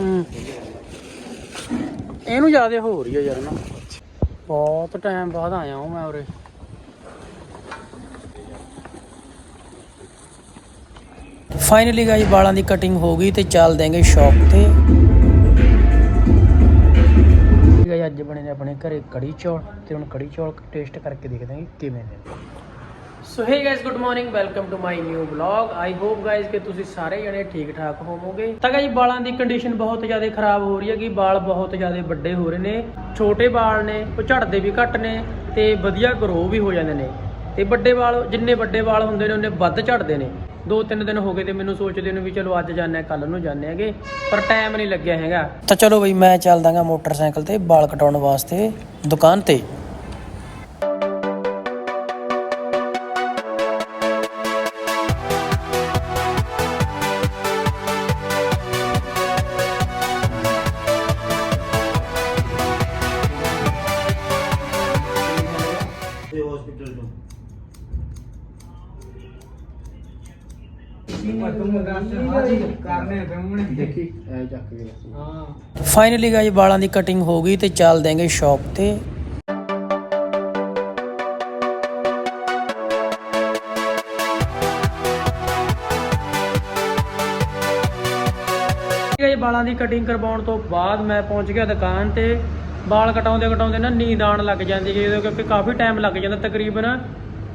ਹੂੰ। ਇਹਨੂੰ ਜ਼ਿਆਦਾ ਹੋ ਰਹੀ ਹੈ ਯਾਰ ਨਾ। ਬਹੁਤ ਟਾਈਮ ਬਾਅਦ ਆਇਆ ਹਾਂ ਮੈਂ ਉਰੇ। ਫਾਈਨਲੀ ਗਾਈ ਵਾਲਾਂ ਦੀ ਕਟਿੰਗ ਹੋ ਗਈ ਤੇ ਚੱਲ ਦੇਂਗੇ ਸ਼ੌਪ ਤੇ। ਗਾਈ ਅੱਜ ਬਣੇ ਨੇ ਆਪਣੇ ਘਰੇ ਕੜੀ ਚੌਲ ਤੇ ਹੁਣ ਕੜੀ ਚੌਲ ਟੇਸਟ ਕਰਕੇ ਦੇਖਦੇ ਹਾਂ ਕਿਵੇਂ ਨੇ। So hey guys good morning welcome to my new vlog I hope guys ਕਿ ਤੁਸੀਂ ਸਾਰੇ ਜਣੇ ਠੀਕ ਠਾਕ ਹੋਵੋਗੇ। ਤਾਂ ਗਾਇਸ ਬਾਲਾਂ ਦੀ ਕੰਡੀਸ਼ਨ ਬਹੁਤ ਜ਼ਿਆਦਾ ਖਰਾਬ ਹੋ ਰਹੀ ਹੈ ਕਿ ਵਾਲ ਬਹੁਤ ਜ਼ਿਆਦਾ ਵੱਡੇ ਹੋ ਰਹੇ ਨੇ। ਛੋਟੇ ਬਾਲ ਨੇ, ਉਹ ਝੜਦੇ ਵੀ ਘੱਟ ਨੇ ਤੇ ਵਧੀਆ ਗਰੋ ਵੀ ਹੋ ਜਾਂਦੇ ਨੇ। ਤੇ ਵੱਡੇ ਵਾਲ ਜਿੰਨੇ ਵੱਡੇ ਵਾਲ ਹੁੰਦੇ ਨੇ, ਉਹਨੇ ਵੱਧ ਝੜਦੇ ਨੇ। ਦੋ ਤਿੰਨ ਦਿਨ ਹੋ ਗਏ ਤੇ ਮੈਨੂੰ ਸੋਚਦੇ ਨੂੰ ਵੀ ਚਲੋ ਅੱਜ ਜਾਂਦੇ ਆ ਕੱਲ ਨੂੰ ਜਾਂਦੇ ਹੈਗੇ। ਪਰ ਟਾਈਮ ਨਹੀਂ ਲੱਗਿਆ ਹੈਗਾ। ਤਾਂ ਚਲੋ ਬਈ, ਮੈਂ ਚੱਲਦਾਗਾ ਮੋਟਰਸਾਈਕਲ ਤੇ ਵਾਲ ਕਟਾਉਣ ਵਾਸਤੇ ਦੁਕਾਨ ਤੇ। ਦੇਖੀ ਐ ਚੱਕ ਕੇ ਫਾਈਨਲੀ ਗਾਈ ਵਾਲਾਂ ਦੀ ਕਟਿੰਗ ਹੋ ਗਈ ਤੇ ਚੱਲ ਦੇਂਗੇ ਸ਼ਾਪ ਤੇ। ਗਾਈ ਵਾਲਾਂ ਦੀ ਕਟਿੰਗ ਕਰਵਾਉਣ ਤੋਂ ਬਾਅਦ ਮੈਂ ਪਹੁੰਚ ਗਿਆ ਦੁਕਾਨ ਤੇ। ਵਾਲ ਕਟਾਉਂਦੇ ਕਟਾਉਂਦੇ ਨਾ ਨੀਂਦ ਆਉਣ ਲੱਗ ਜਾਂਦੀ ਹੈ ਜਦੋਂ ਕਿਉਂਕਿ ਕਾਫੀ ਟਾਈਮ ਲੱਗ ਜਾਂਦਾ ਤਕਰੀਬਨ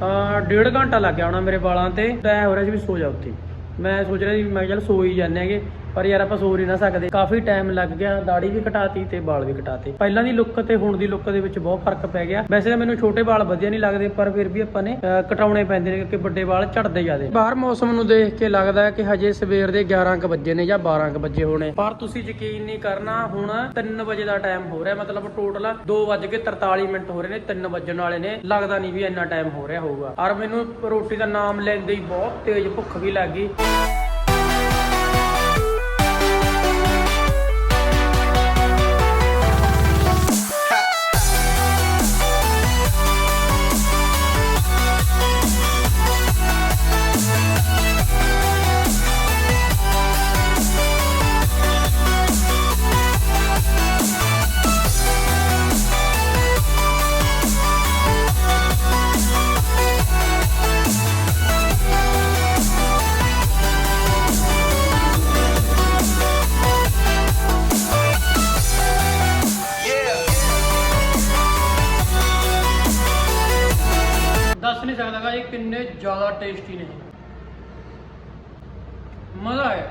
ਅਹ, ਡੇਢ ਘੰਟਾ ਲੱਗ ਗਿਆ ਹੋਣਾ ਮੇਰੇ ਵਾਲਾਂ ਤੇ। ਐ ਹੋ ਰਿਹਾ ਸੀ ਵੀ ਸੋ ਜਾ ਉੱਥੇ। ਮੈਂ ਸੋਚ ਰਿਹਾ ਸੀ ਮੈਂ ਕਿਹਾ ਚੱਲ ਸੋ ਹੀ ਜਾਂਦੇ ਹੈਗੇ। ਪਰ ਯਾਰ ਆਪਾਂ ਸੋ ਨਹੀਂ ਨਾ ਸਕਦੇ। ਕਾਫੀ ਟਾਈਮ ਲੱਗ ਗਿਆ ਦਾੜੀ ਵੀ ਕਟਾਤੀ ਤੇ ਵਾਲ ਵੀ ਕਟਾਤੇ ਪਹਿਲਾਂ ਦੀ ਲੁੱਕ ਤੇ ਹੁਣ ਦੀ ਲੁੱਕ ਦੇ ਵਿੱਚ ਬਹੁਤ ਫ਼ਰਕ ਪੈ ਗਿਆ। ਵੈਸੇ ਤਾਂ ਮੈਨੂੰ ਛੋਟੇ ਵਾਲ ਵਧੀਆ ਨਹੀਂ ਲੱਗਦੇ ਪਰ ਫਿਰ ਵੀ ਆਪਾਂ ਨੇ ਅਹ, ਪੈਂਦੇ ਨੇ ਕਿਉਂਕਿ ਵੱਡੇ ਵਾਲ ਝੜਦੇ ਜਾਂਦੇ ਬਾਹਰ ਮੌਸਮ ਨੂੰ ਦੇਖ ਕੇ ਲੱਗਦਾ ਕਿ ਹਜੇ ਸਵੇਰ ਦੇ 11 ਕੁ ਵਜੇ ਨੇ ਜਾਂ 12 ਕੁ ਵਜੇ ਹੋਣੇ। ਪਰ ਤੁਸੀਂ ਯਕੀਨ ਨਹੀਂ ਕਰਨਾ ਹੁਣ 3 ਵਜੇ ਦਾ ਟਾਈਮ ਹੋ ਰਿਹਾ। ਮਤਲਬ ਟੋਟਲ 2:43 ਮਿੰਟ ਹੋ ਰਹੇ ਨੇ 3 ਵਜਣ ਵਾਲੇ ਨੇ। ਲੱਗਦਾ ਨਹੀਂ ਵੀ ਇੰਨਾ ਟਾਈਮ ਹੋ ਰਿਹਾ ਹੋਊਗਾ। ਔਰ ਮੈਨੂੰ ਰੋਟੀ ਦਾ ਨਾਮ ਲੈਂਦੇ ਹੀ ਬਹੁਤ ਤੇਜ਼ ਭੁੱਖ ਵੀ ਲੱਗ ਦੱਸ ਨਹੀਂ ਸਕਦਾਗਾ ਇਹ ਕਿੰਨੇ ਜ਼ਿਆਦਾ ਟੇਸਟੀ ਨੇ। ਮਜ਼ਾ ਆਇਆ।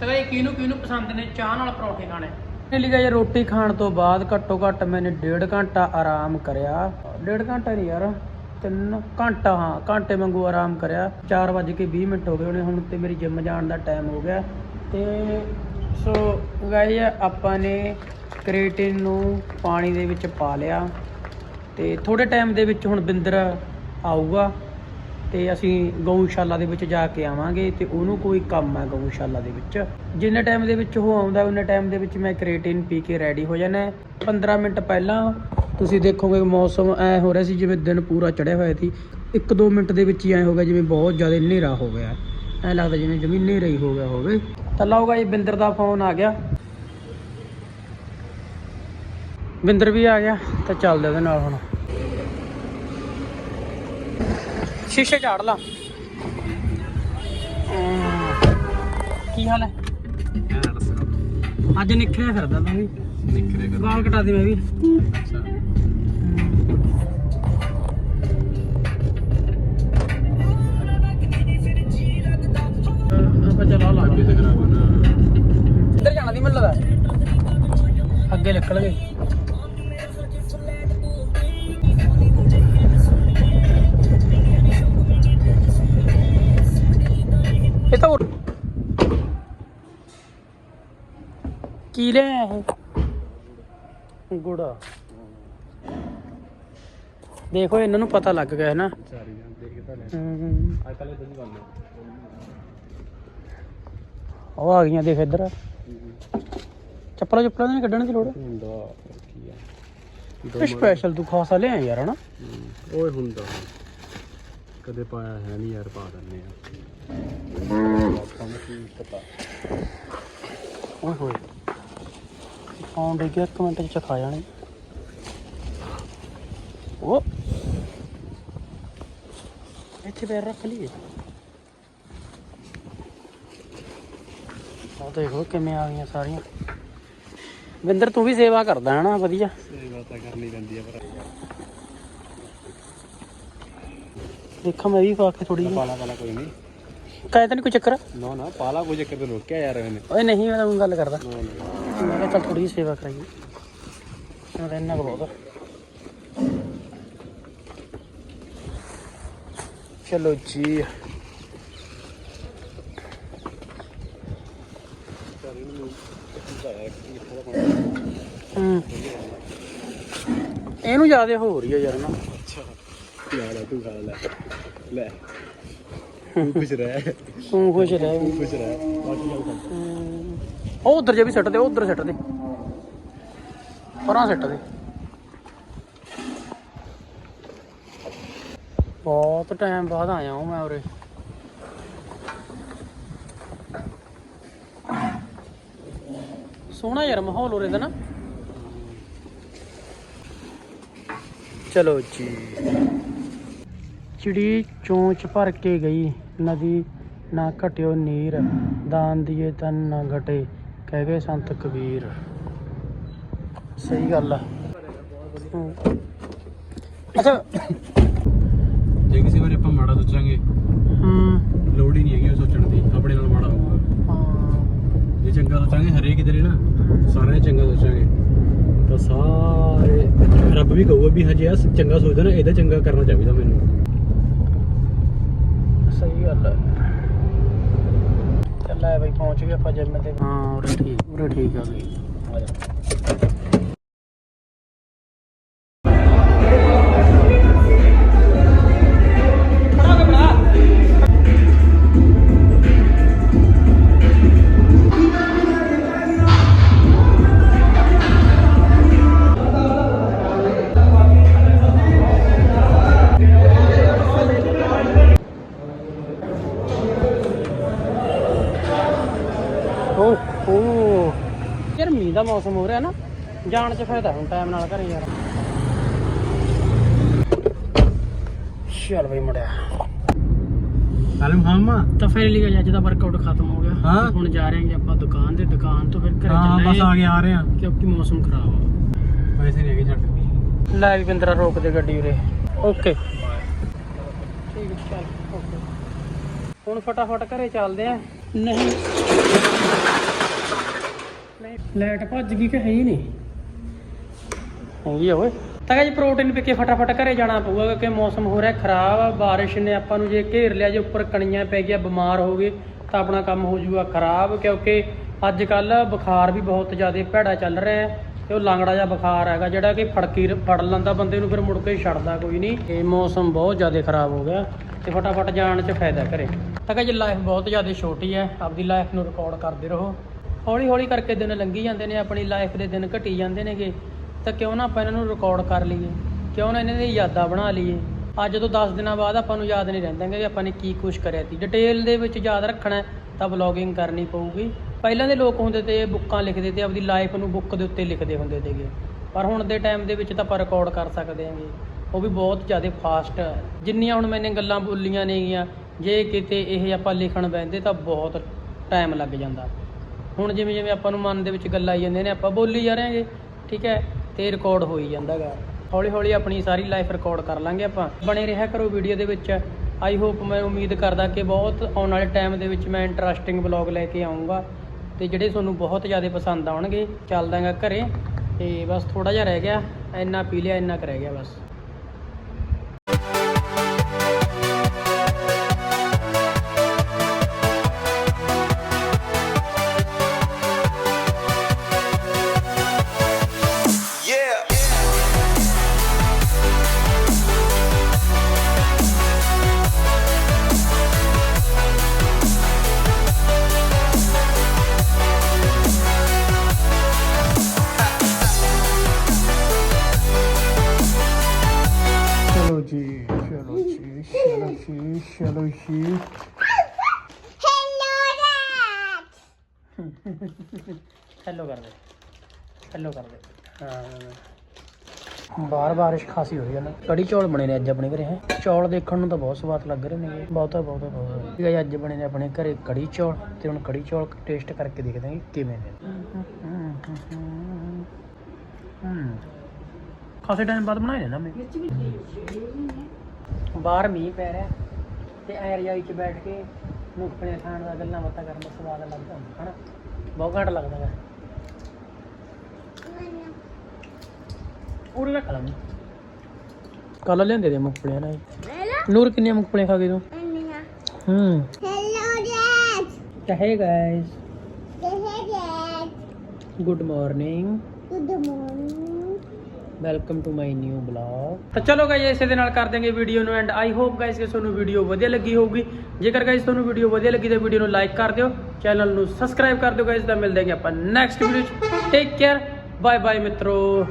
ਤੇ ਕਿਹਨੂੰ ਕਿਹਨੂੰ ਪਸੰਦ ਨੇ? ਚਾਹ ਨਾਲ ਪਰੌਂਠੇ ਖਾਣੇ। ਇਹ ਲਈ ਇਹ ਰੋਟੀ ਖਾਣ ਤੋਂ ਬਾਅਦ ਘੱਟੋ ਘੱਟ ਮੈंने ਡੇਢ ਘੰਟਾ ਆਰਾਮ ਕਰਿਆ। ਡੇਢ ਘੰਟਾ ਨਹੀਂ ਯਾਰ, ਤਿੰਨ ਘੰਟਾ, ਹਾਂ, ਘੰਟੇ ਵਾਂਗੂ ਆਰਾਮ ਕਰਿਆ। 4:20 ਮਿੰਟ ਹੋ ਗਏ ਉਹਨੇ ਹੁਣ ਤੇ ਮੇਰੀ ਜਿਮ ਜਾਣ ਦਾ ਟਾਈਮ ਹੋ ਗਿਆ। ਤੇ ਸੋ ਗਾਇਸ ਆਪਾਂ ਨੇ ਕ੍ਰੀਏਟਿਨ ਨੂੰ ਪਾਣੀ ਦੇ ਵਿੱਚ ਪਾ ਲਿਆ। ਤੇ ਥੋੜੇ ਟਾਈਮ ਦੇ ਵਿੱਚ ਹੁਣ ਬਿੰਦਰ ਆਊਗਾ ਤੇ ਅਸੀਂ ਗਊਸ਼ਾਲਾ ਦੇ ਵਿੱਚ ਜਾ ਕੇ ਆਵਾਂਗੇ ਤੇ ਉਹਨੂੰ ਕੋਈ ਕੰਮ ਹੈ ਗਊਸ਼ਾਲਾ ਦੇ ਵਿੱਚ। ਜਿੰਨੇ ਟਾਈਮ ਦੇ ਵਿੱਚ ਉਹ ਆਉਂਦਾ, ਉਹਨੇ ਟਾਈਮ ਦੇ ਵਿੱਚ ਮੈਂ ਕ੍ਰੀਏਟਿਨ ਪੀ ਕੇ ਰੈਡੀ ਹੋ ਜਾਣਾ। ਹੈ। 15 ਮਿੰਟ ਪਹਿਲਾਂ ਤੁਸੀਂ ਦੇਖੋਗੇ ਮੌਸਮ ਐ ਹੋ ਰਿਹਾ ਸੀ ਜਿਵੇਂ ਦਿਨ ਪੂਰਾ ਚੜਿਆ ਹੋਇਆ ਸੀ। 1-2 ਮਿੰਟ ਦੇ ਵਿੱਚ ਹੀ ਐ ਹੋ ਗਿਆ ਜਿਵੇਂ ਬਹੁਤ ਜ਼ਿਆਦਾ ਹਨੇਰਾ ਹੋ ਗਿਆ। ਐ ਲੱਗਦਾ ਜਿਵੇਂ ਜਮੀ ਹਨੇਰਾ ਹੀ ਹੋ ਗਿਆ ਹੋਵੇ। ਤਾਂ ਲਓਗਾ ਜੀ ਬਿੰਦਰ ਦਾ ਫੋਨ ਆ ਗਿਆ। ਬਿੰਦਰ ਵੀ ਆ ਗਿਆ ਤਾਂ ਚੱਲਦੇ ਉਹਦੇ ਨਾਲ ਹੁਣ। ਸ਼ੀਸ਼ੇ ਝਾੜ ਲਾ। ਕੀ ਹਾਲ ਹੈ? ਅੱਜ ਨਿਖਰਿਆ ਫਿਰਦਾ ਤੂੰ ਵੀ। ਵਾਲ ਕਟਾ ਦੇ ਮੈਂ ਵੀ। ਆਪਾਂ ਚਲਾ ਲਾ ਇੱਧਰ ਜਾਣਾ ਦੀ ਮੈਨੂੰ ਲੱਗਦਾ। ਅੱਗੇ ਨਿਕਲ ਗਏ। ਇਹ ਤਾਂ ਕੀ ਲੈ ਇਹ? ਗੁੜਾ। ਦੇਖੋ ਇਹਨਾਂ ਨੂੰ ਪਤਾ ਲੱਗ ਗਿਆ ਹੈ ਨਾ? ਹਮ, ਉਹ ਆ ਗਈਆਂ ਦੇਖ ਇੱਧਰ। ਚੱਪਲਾਂ ਚੱਪਲਾਂ ਨਹੀਂ ਕੱਢਣ ਦੀ ਲੋੜ? ਇਹ ਸਪੈਸ਼ਲ ਤੂੰ ਖਾਸਾ ਲਿਆ ਯਾਰ ਹਨਾ ਓਏ ਹੁੰਦਾ। ਕਦੇ ਪਾਇਆ ਹੈ ਨਹੀਂ ਯਾਰ ਪਾ ਦਿੰਨੇ ਆ। ਆਪਾਂ ਨੂੰ ਕੀ ਪਤਾ। ਓਏ ਹੋਏ। ਫੋਨ ਦੇ ਗਿਆ ਇੱਕ ਮਿੰਟ ਚ ਖਾ ਜਾਣੇ। ਉਹ ਇੱਥੇ ਪੈਰ ਰੱਖ ਲਈਏ। ਉਹ ਦੇਖੋ ਕਿਵੇਂ ਆ ਗਈਆਂ ਸਾਰੀਆਂ। ਵਿੰਦਰ ਤੂੰ ਵੀ ਸੇਵਾ ਕਰਦਾ ਹੈ ਨਾ ਵਧੀਆ। ਗੱਲ ਤਾਂ ਕਰਨੀ ਪੈਂਦੀ ਆ ਪਰ। ਦੇਖਾਂ ਮੈਂ ਵੀ ਪਾ ਕੇ ਥੋੜੀ ਜਿਹੀ। ਪਾਲਾ ਪਾਲਾ ਕੋਈ ਨਹੀਂ ਕਾਇ ਤਾਂ ਨਹੀਂ ਕੋਈ ਚੱਕਰ? ਨਾ ਨਾ ਪਾਲਾ ਕੋਈ ਚੱਕਰ ਤੇ ਰੋਕਿਆ ਯਾਰ ਇਹਨੇ। ਓਏ ਨਹੀਂ ਮੈਂ ਤਾਂ ਊਂ ਗੱਲ ਕਰਦਾ। ਮੈਂ ਕਿਹਾ ਚੱਲ ਥੋੜੀ ਜਿਹੀ ਸੇਵਾ ਕਰਾਈਏ। ਮੈਂ ਤਾਂ ਇੰਨਾ ਕੁ ਬਹੁਤ ਆ। ਚਲੋ ਜੀ। ਹੂੰ। ਇਹਨੂੰ ਜ਼ਿਆਦਾ ਹੋ ਰਹੀ ਹੈ ਯਾਰ ਨਾ। ਅੱਛਾ। ਯਾਰ ਤੂੰ ਖਾ ਲੈ ਲੈ। ਤੂੰ ਖੁਸ਼ ਰਹਿ। ਤੂੰ ਖੁਸ਼ ਰਹਿ। ਤੂੰ ਖੁਸ਼ ਰਹਿ। ਬਾਕੀ ਗੱਲ ਕਰ। ਹੂੰ। ਉਹ ਉਧਰ ਜੇ ਵੀ ਸੱਟ ਦੇ ਉਹ ਉਧਰ ਸੱਟ ਦੇ। ਪਰਾਂ ਸੱਟ ਦੇ। ਬਹੁਤ ਟਾਈਮ ਬਾਅਦ ਆਇਆ ਹਾਂ ਮੈਂ ਉਰੇ। ਸੋਹਣਾ ਯਾਰ ਮਾਹੌਲ ਉਰੇ ਦਾ ਨਾ। ਚਲੋ ਜੀ। ਚਿੜੀ ਚੋਂਚ ਭਰ ਕੇ ਗਈ। ਨਦੀ ਨਾ ਘਟਿਓ ਨੀਰ ਦਾਨ ਦੀਏ ਤਨ ਨਾ ਘਟੇ ਕਹਿ ਗਏ ਸੰਤ ਕਬੀਰ। ਸਹੀ ਗੱਲ ਆ। ਅੱਛਾ ਜੇ ਕਿਸੇ ਵਾਰੀ ਆਪਾਂ ਮਾੜਾ ਸੋਚਾਂਗੇ ਹੂੰ। ਲੋੜ ਹੀ ਨਹੀਂ ਹੈਗੀ ਉਹ ਸੋਚਣ ਦੀ ਆਪਣੇ ਨਾਲ ਮਾੜਾ ਹੋਊਗਾ। ਹਾਂ। ਜੇ ਚੰਗਾ ਸੋਚਾਂਗੇ ਹਰੇਕ ਕਿਧਰੇ ਨਾ ਸਾਰਿਆਂ ਚੰਗਾ ਸੋਚਾਂਗੇ। ਤਾਂ ਸਾਰੇ ਰੱਬ ਵੀ ਕਹੂਗਾ ਵੀ ਹਜੇ ਆ ਚੰਗਾ ਸੋਚਦਾ ਨਾ ਇਹਦਾ ਚੰਗਾ ਕਰਨਾ ਚਾਹੀਦਾ ਮੈਨੂੰ। ਗੱਲ ਹੈ ਚੱਲ ਆ ਬਈ, ਪਹੁੰਚ ਗਏ ਆਪਾਂ ਜਿੰਮ ਤੇ। ਹਾਂ, ਉਰੇ ਠੀਕ ਉਰੇ ਠੀਕ ਆ ਗਈ ਓ ਓ ਯਾਰ ਮੀਂਹ ਦਾ ਮੌਸਮ ਹੋ ਰਿਹਾ ਨਾ ਜਾਣ ਚ ਫਾਇਦਾ ਹੁਣ ਟਾਈਮ ਨਾਲ ਘਰੇ ਯਾਰ। ਚੱਲ ਬਈ ਮੁੜਿਆ ਆਲਮ ਖਾਮਾ ਤਾਂ ਫਿਰ ਲਈ ਅੱਜ ਦਾ ਵਰਕਆਊਟ ਖਤਮ ਹੋ ਗਿਆ। ਹਾਂ। ਹੁਣ ਜਾ ਰਹੇ ਹਾਂ ਆਪਾਂ ਦੁਕਾਨ ਤੇ ਦੁਕਾਨ ਤੋਂ ਫਿਰ ਘਰੇ ਹਾਂ ਬਸ ਆ ਚੱਲਾਂਗੇ ਗਏ ਆ ਰਹੇ ਆ ਕਿਉਂਕਿ ਮੌਸਮ ਖਰਾਬ ਆ। ਵੈਸੇ ਨਹੀਂ ਹੈਗੇ ਛੱਡ ਲੈ ਵੀ ਬਿੰਦਰਾ ਰੋਕ ਦੇ ਗੱਡੀ ਉਰੇ। ਓਕੇ। ਠੀਕ ਹੈ ਚੱਲ ਓਕੇ। ਹੁਣ ਫਟਾਫਟ ਘਰੇ ਚੱਲਦੇ ਆ। ਨਹੀਂ। ਲਾਈਟ ਭੱਜ ਗਈ ਕਿ ਹੈ ਹੀ ਨਹੀਂ? ਹੈਗੀ ਆ ਓਏ। ਤਾਂ ਜੀ ਪ੍ਰੋਟੀਨ ਪੀ ਕੇ ਫਟਾਫਟ ਘਰੇ ਜਾਣਾ ਪਊਗਾ ਕਿਉਂਕਿ ਮੌਸਮ ਹੋ ਰਿਹਾ ਖਰਾਬ ਆ ਬਾਰਿਸ਼ ਨੇ ਆਪਾਂ ਨੂੰ ਜੇ ਘੇਰ ਲਿਆ ਜੇ ਉੱਪਰ ਕਣੀਆਂ ਪੈ ਗਿਆ ਬਿਮਾਰ ਹੋ ਗਏ ਤਾਂ ਆਪਣਾ ਕੰਮ ਹੋ ਜਾਊਗਾ ਖਰਾਬ ਕਿਉਂਕਿ ਅੱਜ ਕੱਲ ਬੁਖਾਰ ਵੀ ਬਹੁਤ ਜ਼ਿਆਦਾ ਭੈੜਾ ਚੱਲ ਰਿਹਾ ਹੈ ਤੇ ਉਹ ਲੰਗੜਾ ਜਿਹਾ ਬੁਖਾਰ ਹੈਗਾ ਜਿਹੜਾ ਕਿ ਫੜਕੀ ਫੜ ਲੈਂਦਾ ਬੰਦੇ ਨੂੰ ਫਿਰ ਮੁੜ ਕੇ ਛੱਡਦਾ ਕੋਈ ਨਹੀਂ। ਇਹ ਮੌਸਮ ਬਹੁਤ ਜ਼ਿਆਦਾ ਖਰਾਬ ਹੋ ਗਿਆ ਤੇ ਫਟਾਫਟ ਜਾਣ 'ਚ ਫਾਇਦਾ ਘਰੇ ਤਾਂ ਜੀ ਲਾਈਫ ਬਹੁਤ ਜ਼ਿਆਦਾ ਛੋਟੀ ਹੈ ਆਪਦੀ ਲਾਈਫ ਨੂੰ ਰਿਕਾਰਡ ਕਰਦੇ ਰਹੋ। ਹੌਲੀ ਹੌਲੀ ਕਰਕੇ ਦਿਨ ਲੰਘੀ ਜਾਂਦੇ ਨੇ, ਆਪਣੀ ਲਾਈਫ ਦੇ ਦਿਨ ਘਟੀ ਜਾਂਦੇ ਨੇਗੇ, ਤਾਂ ਕਿਉਂ ਨਾ ਆਪਾਂ ਇਹਨਾਂ ਨੂੰ ਰਿਕਾਰਡ ਕਰ ਲਈਏ? ਕਿਉਂ ਨਾ ਇਹਨਾਂ ਦੀ ਯਾਦਾਂ ਬਣਾ ਲਈਏ? ਅੱਜ ਤੋਂ 10 ਦਿਨਾਂ ਬਾਅਦ ਆਪਾਂ ਨੂੰ ਯਾਦ ਨਹੀਂ ਰਹਿੰਦਾ ਕਿ ਆਪਾਂ ਨੇ ਕੀ ਕੁਝ ਕਰਿਆ ਸੀ। ਡਿਟੇਲ ਦੇ ਵਿੱਚ ਯਾਦ ਰੱਖਣਾ ਤਾਂ ਵਲੌਗਿੰਗ ਕਰਨੀ ਪਊਗੀ। ਪਹਿਲਾਂ ਦੇ ਲੋਕ ਹੁੰਦੇ ਤੇ ਬੁੱਕਾਂ ਲਿਖਦੇ ਤੇ ਆਪਦੀ ਲਾਈਫ ਨੂੰ ਬੁੱਕ ਦੇ ਉੱਤੇ ਲਿਖਦੇ ਹੁੰਦੇ ਸੀਗੇ। ਪਰ ਹੁਣ ਦੇ ਟਾਈਮ ਦੇ ਵਿੱਚ ਤਾਂ ਆਪਾਂ ਰਿਕਾਰਡ ਕਰ ਸਕਦੇ ਹਾਂਗੇ। ਉਹ ਵੀ ਬਹੁਤ ਜ਼ਿਆਦਾ ਫਾਸਟ ਜਿੰਨੀਆਂ ਹੁਣ ਮੈਨੇ ਗੱਲਾਂ ਬੋਲੀਆਂ ਨੇਗੀਆਂ, ਜੇ ਕਿਤੇ ਇਹ ਆਪਾਂ ਲਿਖਣ ਬੈਂਦੇ ਤਾਂ ਬਹੁਤ ਟਾਈਮ ਲੱਗ ਜਾਂਦਾ। ਹੁਣ ਜਿਵੇਂ ਜਿਵੇਂ ਆਪਾਂ ਨੂੰ ਮਨ ਦੇ ਵਿੱਚ ਗੱਲਾਂ ਆਈ ਜਾਂਦੀਆਂ ਨੇ, ਆਪਾਂ ਬੋਲੀ ਜਾ ਰਹੇ ਹਾਂਗੇ, ਠੀਕ ਹੈ? ਤੇ ਰਿਕਾਰਡ ਹੋਈ ਜਾਂਦਾਗਾ। ਹੌਲੀ ਹੌਲੀ ਆਪਣੀ ਸਾਰੀ ਲਾਈਫ ਰਿਕਾਰਡ ਕਰ ਲਾਂਗੇ ਆਪਾਂ। ਬਣੇ ਰਿਹਾ ਕਰੋ ਵੀਡੀਓ ਦੇ ਵਿੱਚ। ਆਈ ਹੋਪ ਮੈਂ ਉਮੀਦ ਕਰਦਾ ਕਿ ਬਹੁਤ ਆਉਣ ਵਾਲੇ ਟਾਈਮ ਦੇ ਵਿੱਚ ਮੈਂ ਇੰਟਰਸਟਿੰਗ ਵਲੌਗ ਲੈ ਕੇ ਆਉਂਗਾ ਤੇ ਜਿਹੜੇ ਤੁਹਾਨੂੰ ਬਹੁਤ ਜ਼ਿਆਦਾ ਪਸੰਦ ਆਉਣਗੇ, ਚੱਲਦਾਗਾ ਘਰੇ। ਤੇ ਬਸ ਥੋੜਾ ਜਿਹਾ ਰਹਿ ਗਿਆ। ਇੰਨਾ ਪੀ ਲਿਆ, ਇੰਨਾ ਕੁ ਰਹਿ ਗਿਆ ਬਸ। ਜੀ Hello, ਹੈਲੋ ਕਰ ਦੇ। ਹੈਲੋ ਕਰ ਦੇ। ਹਾਂ। ਬਾਹਰ ਬਾਰਿਸ਼ ਖਾਸੀ ਹੋ ਰਹੀ ਹੈ ਨਾ। ਕੜੀ ਚੌਲ ਬਣੇ ਨੇ ਅੱਜ ਆਪਣੇ ਘਰੇ ਹੈ। ਚੌਲ ਦੇਖਣ ਨੂੰ ਤਾਂ ਬਹੁਤ ਸਵਾਦ ਲੱਗ ਰਹੇ ਨੇ ਬਹੁਤਾ ਬਹੁਤਾ ਬਹੁਤ। ਠੀਕ ਹੈ ਅੱਜ ਬਣੇ ਨੇ ਆਪਣੇ ਘਰੇ ਕੜੀ ਚੌਲ। ਤੇ ਹੁਣ ਕੜੀ ਚੌਲ ਟੇਸਟ ਕਰਕੇ ਦੇਖਦੇ ਹਾਂ ਕਿਵੇਂ ਨੇ। ਹੂੰ। ਖਾਸੇ ਟਾਈਮ ਬਾਅਦ ਬਣਾਏ ਨੇ ਨਾ ਮੈਂ ਬਾਹਰ ਮੀਂਹ ਪੈ ਰਿਹਾ। ਤੇ ਐ ਰਜਾਈ 'ਚ ਬੈਠ ਕੇ ਮੂੰਗਫਲੀਆਂ ਖਾਣ ਦਾ ਗੱਲਾਂ ਬਾਤਾਂ ਕਰਨ ਦਾ ਸਵਾਦ ਲੱਗਦਾ ਹੁੰਦਾ ਹਨਾ? ਬਹੁਤ ਘੱਟ ਲੱਗਦਾ ਹੈ ਉਰੇ ਰੱਖ ਲਾਂ ਕੱਲ ਲਿਆਂਦੇ ਦੇ ਮੂੰਗਫਲੀਆਂ ਨਾ। ਨੂਰ ਕਿੰਨੀਆਂ ਮੂੰਗਫਲੀਆਂ ਖਾ ਗਈ ਤੂੰ? ਹੂੰ। ਕਹੇ guys good morning welcome to my new vlog ਤਾਂ ਚਲੋ ਗਾਇਸ ਇਸੇ ਦੇ ਨਾਲ ਕਰ ਦਿਆਂਗੇ ਵੀਡੀਓ ਨੂੰ ਐਂਡ ਆਈ ਹੋਪ ਗਾਇਸ ਕਿ ਤੁਹਾਨੂੰ ਵੀਡੀਓ ਵਧੀਆ ਲੱਗੀ ਹੋਊਗੀ। ਜੇਕਰ ਗਾਇਸ ਤੁਹਾਨੂੰ ਵੀਡੀਓ ਵਧੀਆ ਲੱਗੀ ਤਾਂ ਵੀਡੀਓ ਨੂੰ ਲਾਈਕ ਕਰ ਦਿਓ। ਚੈਨਲ ਨੂੰ ਸਬਸਕ੍ਰਾਈਬ ਕਰ ਦਿਓ ਗਾਇਸ ਤਾਂ ਮਿਲਦੇ ਹਾਂ ਆਪਾਂ ਨੈਕਸਟ ਵੀਡੀਓ ਚ। ਟੇਕ ਕੇਅਰ ਬਾਏ ਬਾਏ ਮਿੱਤਰੋ।